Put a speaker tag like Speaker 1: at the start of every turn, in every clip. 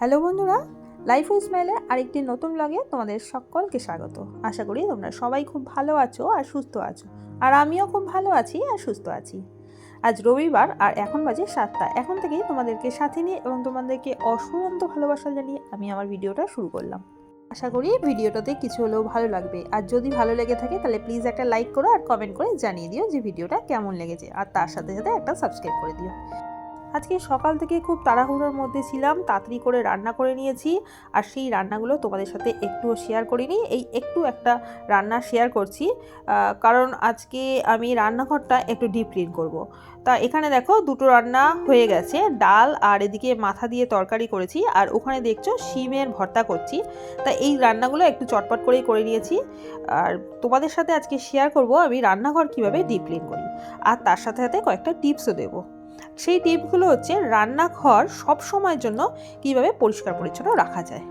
Speaker 1: Hello বন্ধুরা life স্মাইলে আরেকটি নতুন ব্লগে তোমাদের সকলকে স্বাগত। আশা করি তোমরা সবাই খুব ভালো আছো আর সুস্থ আছো। আর আমিও খুব ভালো আছি আর সুস্থ আছি। আজ রবিবার আর এখন বাজে সাতটা। এখন থেকেই তোমাদেরকে সাথে নিয়ে এবং তোমাদেরকে অসুরন্ত ভালোবাসা জানিয়ে আমি আমার ভিডিওটা শুরু করলাম। আশা করি ভিডিওটাতে কিছু হলেও ভালো লাগবে। আর যদি ভালো লেগে থাকে তাহলে প্লিজ একটা লাইক করো আর কমেন্ট করে জানিয়ে দিও যে ভিডিওটা কেমন লেগেছে। আর তার সাথে সাথে একটা সাবস্ক্রাইব করে দিও। আজকে সকাল থেকে খুব তাড়াহুড়োর মধ্যে ছিলাম, তাড়াতাড়ি করে রান্না করে নিয়েছি। আর সেই রান্নাগুলো তোমাদের সাথে একটুও শেয়ার করিনি, এই একটু একটা রান্না শেয়ার করছি। কারণ আজকে আমি রান্নাঘরটা একটু ডিপ ক্লিন করব। তা এখানে দেখো দুটো রান্না হয়ে গেছে, ডাল আর এদিকে মাথা দিয়ে তরকারি করেছি। আর ওখানে দেখছ শিমের ভর্তা করছি। তা এই রান্নাগুলো একটু চটপট করেই করে নিয়েছি। আর তোমাদের সাথে আজকে শেয়ার করব আমি রান্নাঘর কীভাবে ডিপ ক্লিন করি। আর তার সাথে সাথে কয়েকটা টিপসও দেবো। সেই টিপগুলো হচ্ছে রান্নাঘর সব সময়ের জন্য কীভাবে পরিষ্কার পরিচ্ছন্ন রাখা যায়।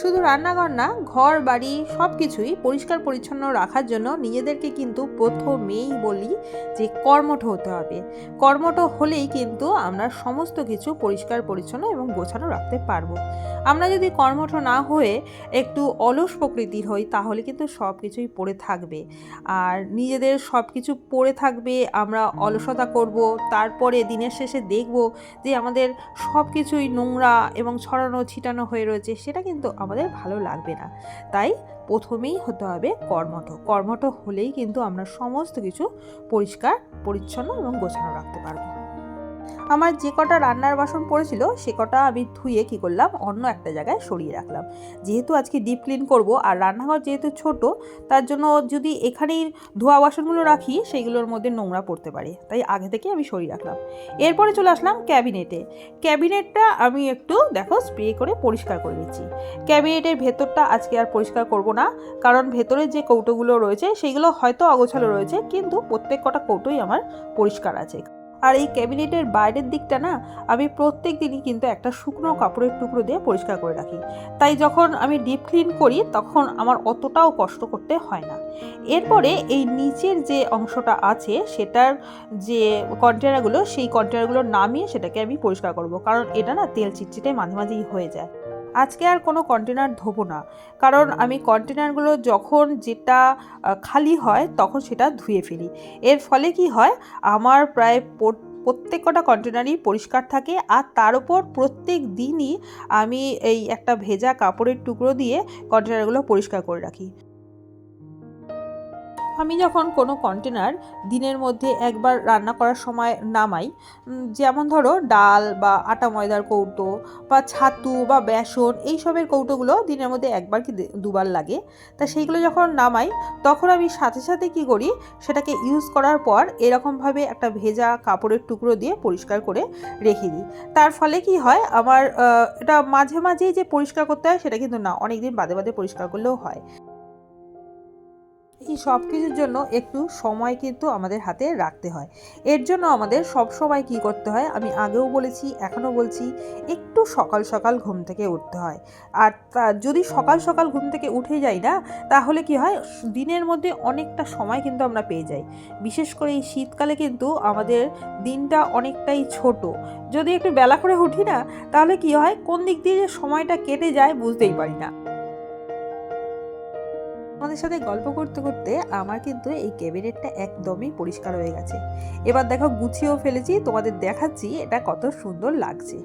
Speaker 1: শুধু রান্নাঘর না, ঘর, বাড়ি সব কিছুই পরিষ্কার পরিচ্ছন্ন রাখার জন্য নিজেদেরকে কিন্তু প্রথমেই বলি যে কর্মঠ হতে হবে। কর্মঠ হলেই কিন্তু আমরা সমস্ত কিছু পরিষ্কার, পরিচ্ছন্ন এবং গোছানো রাখতে পারব। আমরা যদি কর্মঠ না হয়ে একটু অলস প্রকৃতির হই, তাহলে কিন্তু সব কিছুই পড়ে থাকবে। আর নিজেদের সব কিছু পড়ে থাকবে, আমরা অলসতা করব, তারপরে দিনের শেষে দেখব যে আমাদের সব কিছুই নোংরা এবং ছড়ানো, ছিটানো হয়ে রয়েছে, সেটা কিন্তু আমাদের ভালো লাগবে না। তাই প্রথমেই হতে হবে কর্মঠ। কর্মঠ হলেই কিন্তু আমরা সমস্ত কিছু পরিষ্কার, পরিচ্ছন্ন এবং গোছানো রাখতে পারব। আমার যে কটা রান্নার বাসন পড়েছিল, সে কটা আমি ধুয়ে কী করলাম, অন্য একটা জায়গায় সরিয়ে রাখলাম। যেহেতু আজকে ডিপ ক্লিন করব, আর রান্নাঘর যেহেতু ছোট, তার জন্য যদি এখানেই ধোয়া বাসনগুলো রাখি, সেইগুলোর মধ্যে নোংরা পড়তে পারে। তাই আগে থেকে আমি সরিয়ে রাখলাম। এরপরে চলে আসলাম ক্যাবিনেটে। ক্যাবিনেটটা আমি একটু, দেখো স্প্রে করে পরিষ্কার করে নিচ্ছি। ক্যাবিনেটের ভেতরটা আজকে আর পরিষ্কার করব না, কারণ ভেতরে যে কৌটোগুলো রয়েছে, সেইগুলো হয়তো অগোছালো রয়েছে, কিন্তু প্রত্যেক কটা কৌটোই আমার পরিষ্কার আছে। আর এই ক্যাবিনেটের বাইরের দিকটা না, আমি প্রত্যেক দিনই কিন্তু একটা শুকনো কাপড়ের টুকরো দিয়ে পরিষ্কার করে রাখি। তাই যখন আমি ডিপ ক্লিন করি, তখন আমার অতটাও কষ্ট করতে হয় না। এরপরে এই নিচের যে অংশটা আছে, সেটার যে কন্টেনারগুলো সেই কন্টেনারগুলো নামিয়ে সেটাকে আমি পরিষ্কার করব। কারণ এটা না, তেল চিটচিটে মাঝে মাঝেই হয়ে যায়। আজকে আর কোনো কন্টেনার ধোবো না। কারণ আমি কন্টেনারগুলো যখন যেটা খালি হয় তখন সেটা ধুয়ে ফেলি। এর ফলে কি হয়? আমার প্রায় প্রত্যেক কটা কন্টেনারই পরিষ্কার থাকে আর তার উপর প্রত্যেক দিনই আমি এই একটা ভেজা কাপড়ের টুকরো দিয়ে কন্টেনারগুলো পরিষ্কার করে রাখি। আমি যখন কোনো কন্টেনার দিনের মধ্যে একবার রান্না করার সময় নামাই যেমন ধরো ডাল বা আটা ময়দার কৌটো বা ছাতু বা বেসন এইসবের কৌটোগুলো দিনের মধ্যে একবার কি দুবার লাগে। তা সেইগুলো যখন নামাই, তখন আমি সাথে সাথে কি করি, সেটাকে ইউজ করার পর এরকমভাবে একটা ভেজা কাপড়ের টুকরো দিয়ে পরিষ্কার করে রেখে দিই। তার ফলে কি হয়, আমার এটা মাঝে মাঝেই যে পরিষ্কার করতে হয়, সেটা কিন্তু না অনেক দিন বাদে বাদে পরিষ্কার করলেও হয়। এই সব কিছুর জন্য একটু সময় কিন্তু আমাদের হাতে রাখতে হয়। এর জন্য আমাদের সব সময় কি করতে হয়? আমি আগেও বলেছি, এখনও বলছি, একটু সকাল সকাল ঘুম থেকে উঠতে হয়। আর যদি সকাল সকাল ঘুম থেকে উঠে যাই না, তাহলে কি হয়? দিনের মধ্যে অনেকটা সময় কিন্তু আমরা পেয়ে যাই। বিশেষ করে এই শীতকালে কিন্তু আমাদের দিনটা অনেকটাই ছোট। যদি একটু বেলা করে উঠি না, তাহলে কি হয়? কোন দিক দিয়ে যে সময়টা কেটে যায় বুঝতেই পারি না। আমাদের সাথে গল্প করতে করতে আমার কিন্তু এই ক্যাবিনেটটা একদমই পরিষ্কার হয়ে গেছে। এবার দেখো গুছিয়েও ফেলেছি, তোমাদের দেখাচ্ছি এটা কত সুন্দর লাগছে।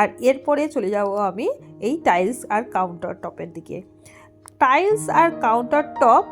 Speaker 1: আর এরপরে চলে যাব আমি এই টাইলস আর কাউন্টার টপের দিকে। টাইলস আর কাউন্টার টপ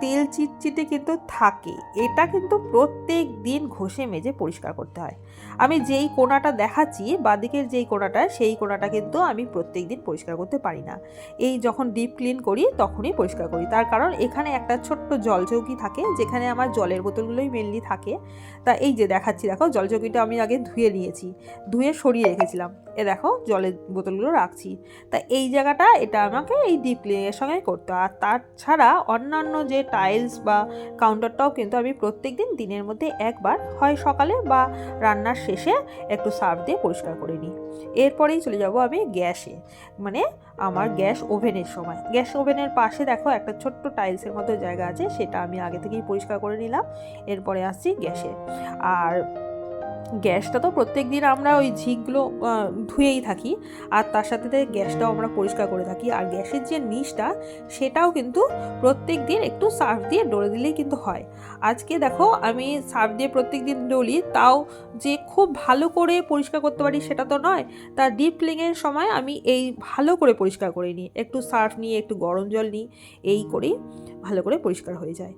Speaker 1: তেল চিটচিটে কিন্তু থাকে। এটা কিন্তু প্রত্যেক দিন ঘষে মেজে পরিষ্কার করতে হয়। আমি যেই কোনাটা দেখাচ্ছি, বাদিকের যেই কোণাটা সেই কোণাটা কিন্তু আমি প্রত্যেক দিন পরিষ্কার করতে পারি না। এই যখন ডিপ ক্লিন করি, তখনই পরিষ্কার করি। তার কারণ এখানে একটা ছোট্ট জল চৌকি থাকে, যেখানে আমার জলের বোতলগুলোই মেনলি থাকে। তা এই যে দেখাচ্ছি, দেখো জল চৌকিটা আমি আগে ধুয়ে নিয়েছি। ধুয়ে সরিয়ে রেখেছিলাম। এ দেখো, জলের বোতলগুলো রাখছি। তা এই জায়গাটা এটা আমাকে এই ডিপ ক্লিনের সঙ্গে করতে আর তাছাড়া অন্যান্য যে টাইলস বা কাউন্টারটাও কিন্তু আমি প্রত্যেক দিন দিনের মধ্যে একবার হয় সকালে বা রান্নার শেষে একটু সার্ফ দিয়ে পরিষ্কার করে নিই। এরপরেই চলে যাব আমি গ্যাসে মানে আমার গ্যাস ওভেনের সময়। গ্যাস ওভেনের পাশে দেখো একটা ছোট্ট টাইলসের মতো জায়গা আছে, সেটা আমি আগে থেকেই পরিষ্কার করে নিলাম। এরপরে আসছি গ্যাসে। আর গ্যাসটা তো প্রত্যেক দিন আমরা ওই ঝিকগুলো ধুয়েই থাকি আর তার সাথে গ্যাসটাও আমরা পরিষ্কার করে থাকি। আর গ্যাসের যে নিচটা, সেটাও কিন্তু প্রত্যেক দিন একটু সার্ফ দিয়ে ডলে দিলেই কিন্তু হয়। আজকে দেখো আমি সার্ফ দিয়ে প্রত্যেক দিন ডলি, তাও যে খুব ভালো করে পরিষ্কার করতে পারি সেটা তো নয়, তা ডিপ ক্লিনের সময় আমি এই ভালো করে পরিষ্কার করে নিই। একটু সার্ফ নিয়ে একটু গরম জল নিই, এই করেই ভালো করে পরিষ্কার হয়ে যায়।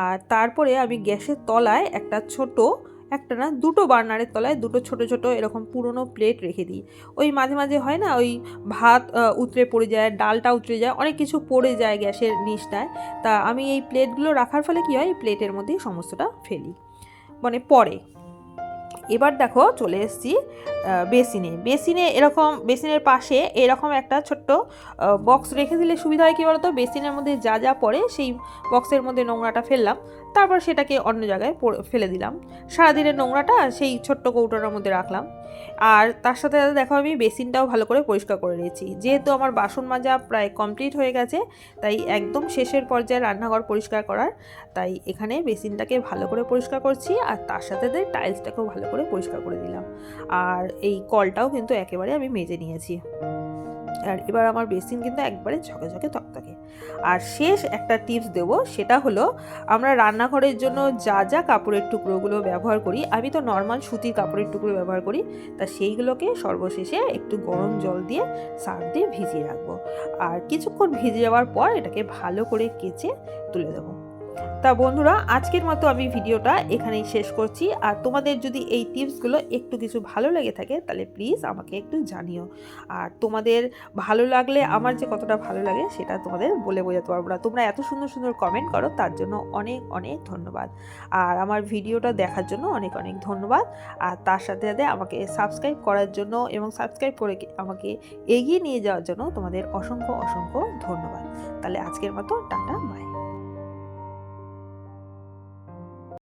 Speaker 1: আর তারপরে আমি গ্যাসের তলায় একটা ছোট একটা না দুটো বার্নারের তলায় দুটো ছোট ছোট এরকম পুরনো প্লেট রেখে দিই। ওই মাঝে মাঝে হয় না ওই ভাত উতরে পড়ে যায়, ডালটা উতরে যায়, অনেক কিছু পড়ে যায় গ্যাসের নিচটায়। তা আমি এই প্লেটগুলো রাখার ফলে কী হয় প্লেটের মধ্যেই সমস্তটা ফেলি। মানে পরে। এবার দেখো চলে এসেছি বেসিনে। বেসিনে এরকম, বেসিনের পাশে এরকম একটা ছোট্ট বক্স রেখে দিলে সুবিধা হয় কী বলতো? বেসিনের মধ্যে যা যা পড়ে সেই বক্সের মধ্যে নোংরাটা ফেললাম। তারপর সেটাকে অন্য জায়গায় ফেলে দিলাম। সারাদিনের নোংরাটা সেই ছোট্ট কৌটোটার মধ্যে রাখলাম। আর তার সাথে সাথে দেখো আমি বেসিনটাও ভালো করে পরিষ্কার করে নিয়েছি। যেহেতু আমার বাসন মাজা প্রায় কমপ্লিট হয়ে গেছে, তাই একদম শেষের পর্যায়ে রান্নাঘর পরিষ্কার করার, তাই এখানে বেসিনটাকে ভালো করে পরিষ্কার করছি। আর তার সাথে সাথে টাইলসটাকেও ভালো করে পরিষ্কার করে দিলাম। আর এই কলটাও কিন্তু একেবারে আমি মেজে নিয়েছি। আর এবার আমার বেসিন কিন্তু একবারে ঝকে ঝকে তকতকে আর শেষ একটা টিপস দেব, সেটা হলো, আমরা রান্নাঘরের জন্য যা যা কাপড়ের টুকরোগুলো ব্যবহার করি, আমি তো নর্মাল সুতির কাপড়ের টুকরো ব্যবহার করি, তা সেইগুলোকে সর্বশেষে একটু গরম জল দিয়ে সার্ফ দিয়ে ভিজিয়ে রাখব। আর কিছুক্ষণ ভিজে যাওয়ার পর এটাকে ভালো করে কেচে তুলে দেবো। তা বন্ধুরা, আজকের মতো আমি ভিডিওটা এখানেই শেষ করছি। আর তোমাদের যদি এই টিপসগুলো একটু কিছু ভালো লেগে থাকে, তাহলে প্লিজ আমাকে একটু জানিও। আর তোমাদের ভালো লাগলে, আমার যে কতটা ভালো লাগে, সেটা তোমাদের বলে বোঝাতে পারব না। তোমরা এত সুন্দর সুন্দর কমেন্ট করো, তার জন্য অনেক অনেক ধন্যবাদ। আর আমার ভিডিওটা দেখার জন্য অনেক অনেক ধন্যবাদ। আর তার সাথে সাথে আমাকে সাবস্ক্রাইব করার জন্য এবং সাবস্ক্রাইব করে আমাকে এগিয়ে নিয়ে যাওয়ার জন্য তোমাদের অসংখ্য অসংখ্য ধন্যবাদ। তাহলে আজকের মতো টাটা বাই